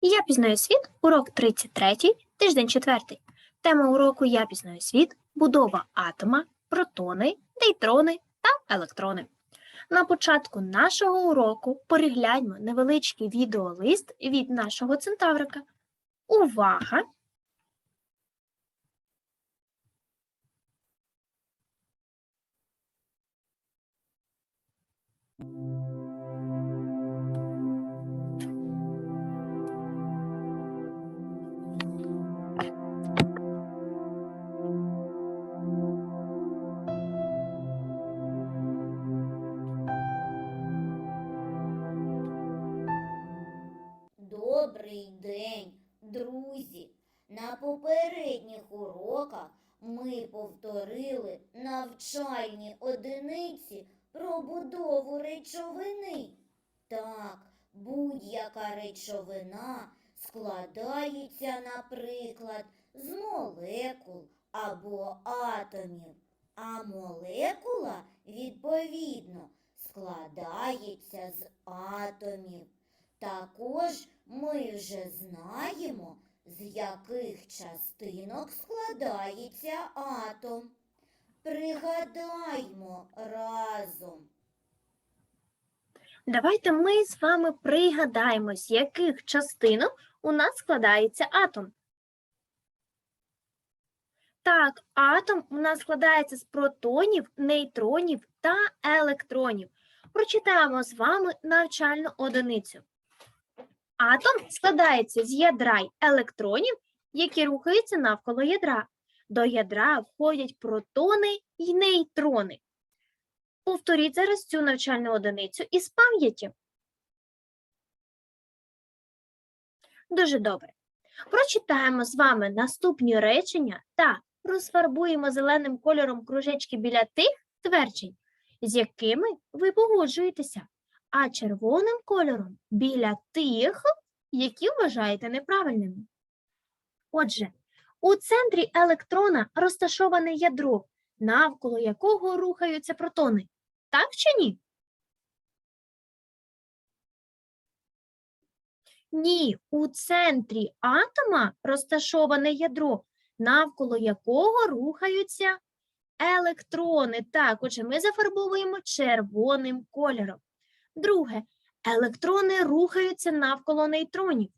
Я пізнаю світ, урок 33, тиждень 4. Тема уроку Я пізнаю світ, будова атома, протони, нейтрони та електрони. На початку нашого уроку перегляньмо невеличкий відеолист від нашого центаврика. Увага! Повторили навчальні одиниці про будову речовини. Так, будь-яка речовина складається, наприклад, з молекул або атомів, а молекула, відповідно, складається з атомів. Також ми вже знаємо, з яких частинок складається атом. Пригадаймо разом. Давайте ми з вами пригадаємо, з яких частинок у нас складається атом. Так, атом у нас складається з протонів, нейтронів та електронів. Прочитаємо з вами навчальну одиницю. Атом складається з ядра й електронів, які рухаються навколо ядра. До ядра входять протони й нейтрони. Повторіть зараз цю навчальну одиницю із пам'яті. Дуже добре. Прочитаємо з вами наступні речення та розфарбуємо зеленим кольором кружечки біля тих тверджень, з якими ви погоджуєтеся, а червоним кольором біля тих, які вважаєте неправильними. Отже, у центрі електрона розташоване ядро, навколо якого рухаються протони. Так чи ні? Ні, у центрі атома розташоване ядро, навколо якого рухаються електрони. Так, отже, ми зафарбовуємо червоним кольором. Друге, електрони рухаються навколо нейтронів.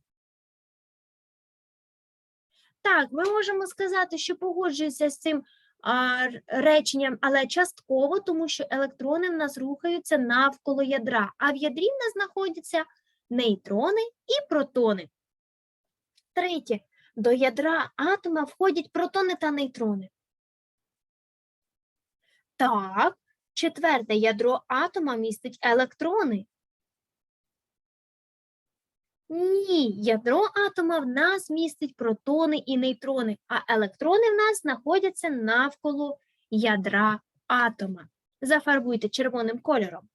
Так, ми можемо сказати, що погоджуюся з цим а, реченням, але частково, тому що електрони в нас рухаються навколо ядра, а в ядрі в нас знаходяться нейтрони і протони. Третє. До ядра атома входять протони та нейтрони. Так, четверте ядро атома містить електрони. Ні, ядро атома в нас містить протони і нейтрони, а електрони в нас знаходяться навколо ядра атома. Зафарбуйте червоним кольором.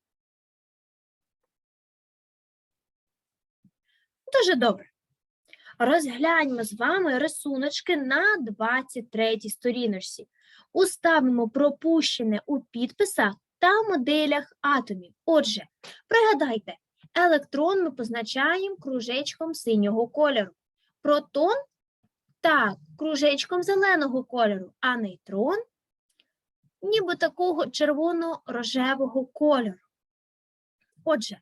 Дуже добре. Розгляньмо з вами рисуночки на 23 сторіночці. Уставимо пропущене у підписах та моделях атомів. Отже, пригадайте, електрон ми позначаємо кружечком синього кольору. Протон так, кружечком зеленого кольору, а нейтрон ніби такого червоно-рожевого кольору. Отже,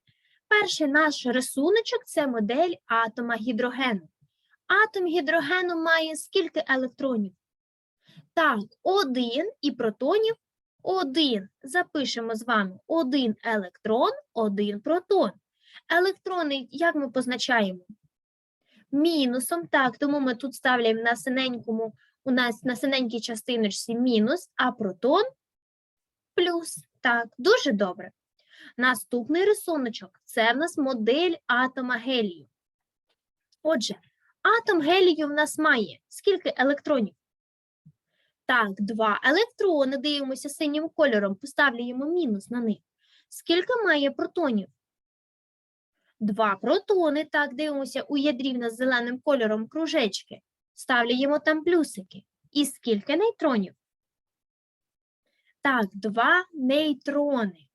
перший наш рисуночок це модель атома гідрогену. Атом гідрогену має скільки електронів? Так, один і протонів один. Запишемо з вами один електрон, один протон. Електрони, як ми позначаємо? Мінусом, так, тому ми тут ставляємо на синенькому, у нас на синенькій частиночці мінус, а протон плюс. Так, дуже добре. Наступний рисуночок це в нас модель атома гелію. Отже, атом гелію в нас має скільки електронів? Так, два електрони, дивимося синім кольором, поставляємо мінус на них. Скільки має протонів? Два протони, так, дивимося, у ядрі в нас зеленим кольором кружечки. Ставляємо там плюсики. І скільки нейтронів? Так, два нейтрони.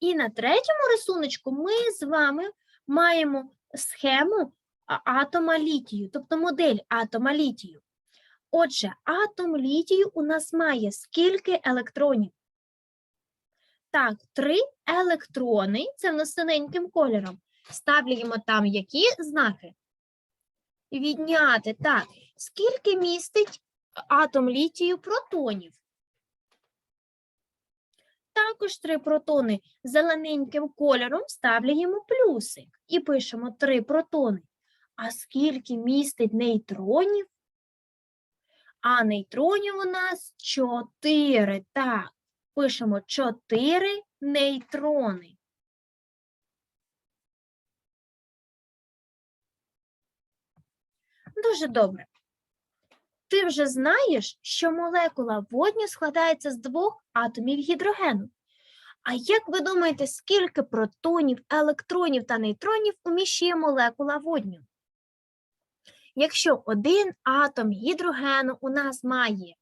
І на третьому рисуночку ми з вами маємо схему атома літію, тобто модель атома літію. Отже, атом літію у нас має скільки електронів? Так, три електрони, це в нас синеньким кольором. Ставляємо там які знаки? Відняти. Так, скільки містить атом літію протонів? Також три протони зелененьким кольором ставляємо плюсик і пишемо три протони. А скільки містить нейтронів? А нейтронів у нас чотири. Так, пишемо чотири нейтрони. Дуже добре. Ти вже знаєш, що молекула водню складається з двох атомів гідрогену. А як ви думаєте, скільки протонів, електронів та нейтронів уміщує молекула водню? Якщо один атом гідрогену у нас має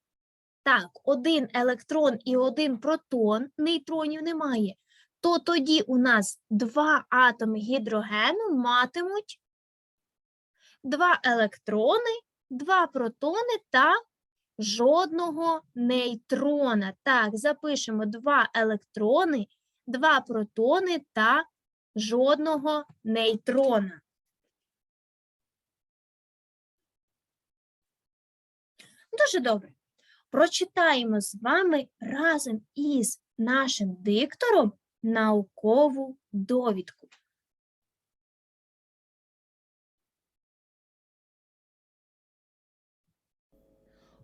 так, один електрон і один протон, нейтронів немає, то тоді у нас два атоми гідрогену матимуть два електрони, два протони та жодного нейтрона. Так, запишемо два електрони, два протони та жодного нейтрона. Дуже добре. Прочитаємо з вами разом із нашим диктором наукову довідку.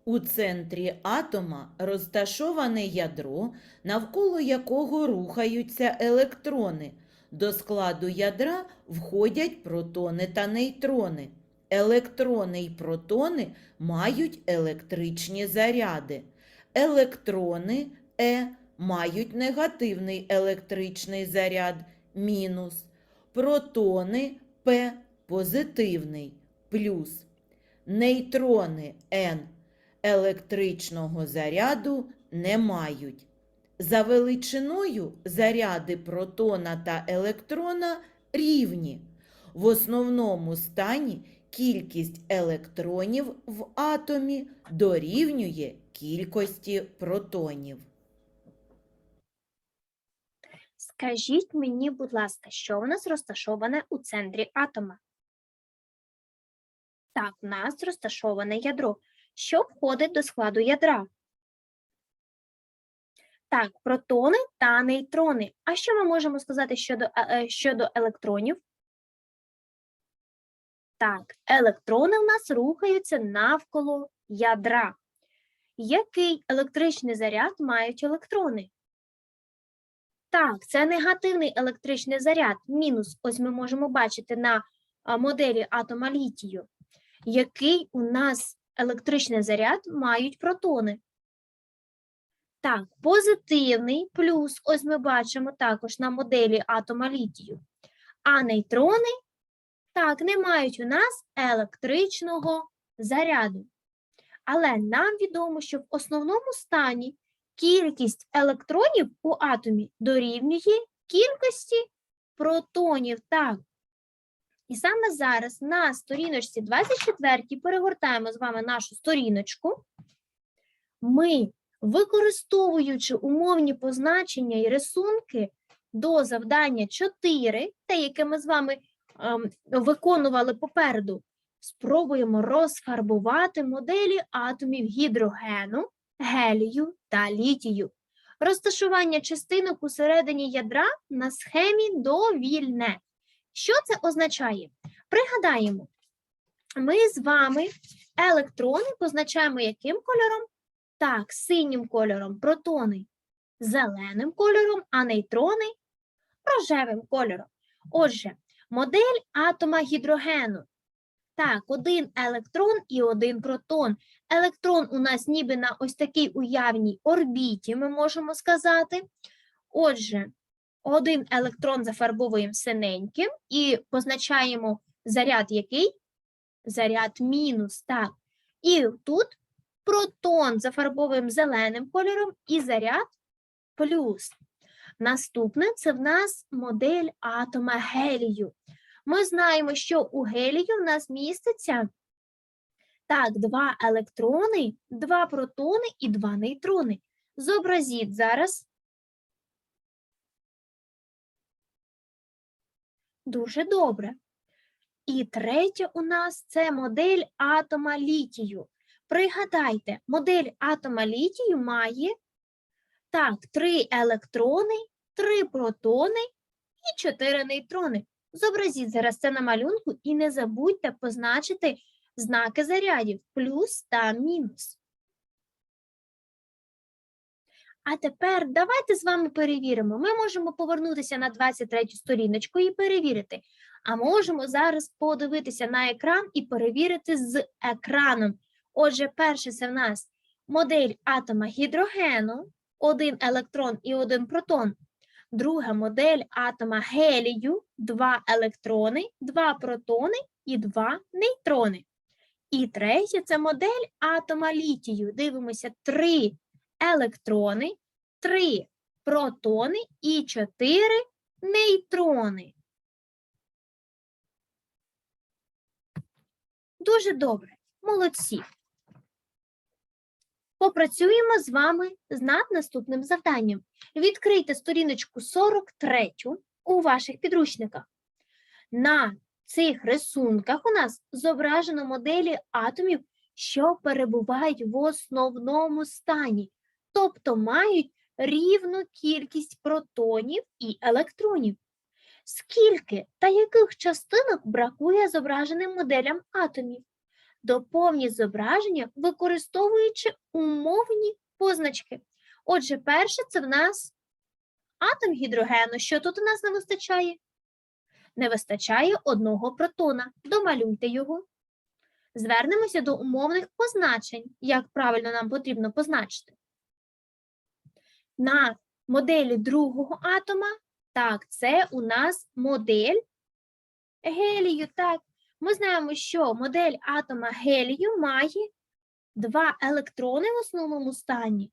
У центрі атома розташоване ядро, навколо якого рухаються електрони. До складу ядра входять протони та нейтрони. Електрони й протони мають електричні заряди. Електрони Е мають негативний електричний заряд мінус. Протони П позитивний плюс. Нейтрони Н електричного заряду не мають. За величиною заряди протона та електрона рівні. В основному стані кількість електронів в атомі дорівнює кількості протонів. Скажіть мені, будь ласка, що у нас розташоване у центрі атома? Так, у нас розташоване ядро. Що входить до складу ядра? Так, протони та нейтрони. А що ми можемо сказати щодо, е, е, щодо електронів? Так, електрони в нас рухаються навколо ядра. Який електричний заряд мають електрони? Так, це негативний електричний заряд. Мінус, ось ми можемо бачити на моделі атома літію. Який у нас електричний заряд мають протони? Так, позитивний плюс, ось ми бачимо також на моделі атома літію. А нейтрони, так, не мають у нас електричного заряду. Але нам відомо, що в основному стані кількість електронів у атомі дорівнює кількості протонів. Так. І саме зараз на сторіночці 24 перегортаємо з вами нашу сторіночку. Ми, використовуючи умовні позначення і рисунки до завдання 4, те, яке ми з вами виконували попереду, спробуємо розфарбувати моделі атомів гідрогену, гелію та літію. Розташування частинок усередині ядра на схемі довільне. Що це означає? Пригадаємо, ми з вами електрони позначаємо яким кольором? Так, синім кольором протони зеленим кольором, а нейтрони рожевим кольором. Отже, модель атома гідрогену. Так, один електрон і один протон. Електрон у нас ніби на ось такій уявній орбіті, ми можемо сказати. Отже, один електрон зафарбовуємо синеньким і позначаємо заряд який? Заряд мінус, так. І тут протон зафарбовуємо зеленим кольором і заряд плюс. Наступне це в нас модель атома гелію. Ми знаємо, що у гелію в нас міститься так, два електрони, два протони і два нейтрони. Зобразіть зараз. Дуже добре. І третє у нас це модель атома літію. Пригадайте, модель атома літію має так, три електрони, три протони і чотири нейтрони. Зобразіть зараз це на малюнку і не забудьте позначити знаки зарядів плюс та мінус. А тепер давайте з вами перевіримо. Ми можемо повернутися на 23 сторіночку і перевірити. А можемо зараз подивитися на екран і перевірити з екраном. Отже, перше це в нас модель атома гідрогену, один електрон і один протон. Друга модель атома гелію, два електрони, два протони і два нейтрони. І третє це модель атома літію. Дивимося три електрони, три протони і чотири нейтрони. Дуже добре, молодці. Попрацюємо з вами над наступним завданням. Відкрийте сторіночку 43 у ваших підручниках. На цих рисунках у нас зображено моделі атомів, що перебувають в основному стані, тобто мають рівну кількість протонів і електронів. Скільки та яких частинок бракує зображеним моделям атомів? Доповніть зображення, використовуючи умовні позначки. Отже, перше це в нас атом гідрогену. Що тут у нас не вистачає? Не вистачає одного протона. Домалюйте його. Звернемося до умовних позначень. Як правильно нам потрібно позначити? На моделі другого атома, так, це у нас модель гелію. Так, ми знаємо, що модель атома гелію має два електрони в основному стані.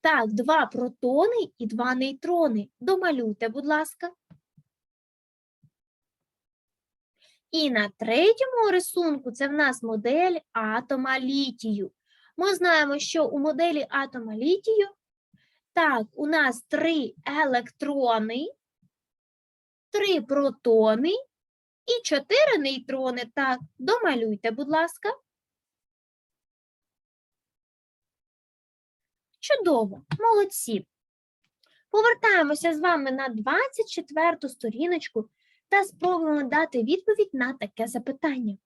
Так, два протони і два нейтрони. Домалюйте, будь ласка. І на третьому рисунку це в нас модель атома літію. Ми знаємо, що у моделі атома літію, так, у нас три електрони, три протони і чотири нейтрони. Так, домалюйте, будь ласка. Чудово, молодці. Повертаємося з вами на 24 сторіночку та спробуємо дати відповідь на таке запитання.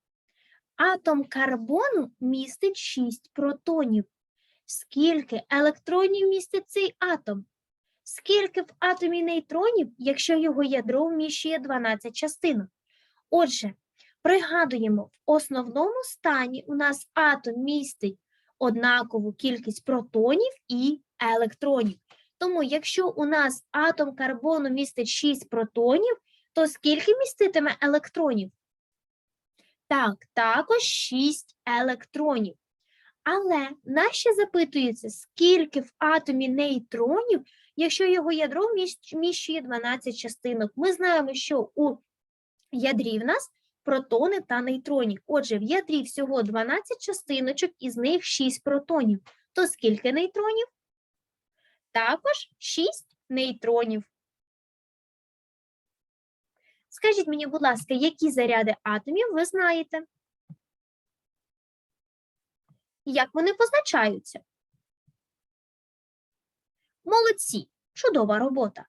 Атом карбону містить 6 протонів. Скільки електронів містить цей атом? Скільки в атомі нейтронів, якщо його ядро вміщує 12 частинок? Отже, пригадуємо, в основному стані у нас атом містить однакову кількість протонів і електронів. Тому, якщо у нас атом карбону містить 6 протонів, то скільки міститиме електронів? Так, також 6 електронів. Але нащо запитується, скільки в атомі нейтронів, якщо його ядро вміщ- вміщує 12 частинок? Ми знаємо, що у ядрі в нас протони та нейтрони. Отже, в ядрі всього 12 частиночок, із них 6 протонів. То скільки нейтронів? Також 6 нейтронів. Скажіть мені, будь ласка, які заряди атомів ви знаєте? Як вони позначаються? Молодці, чудова робота.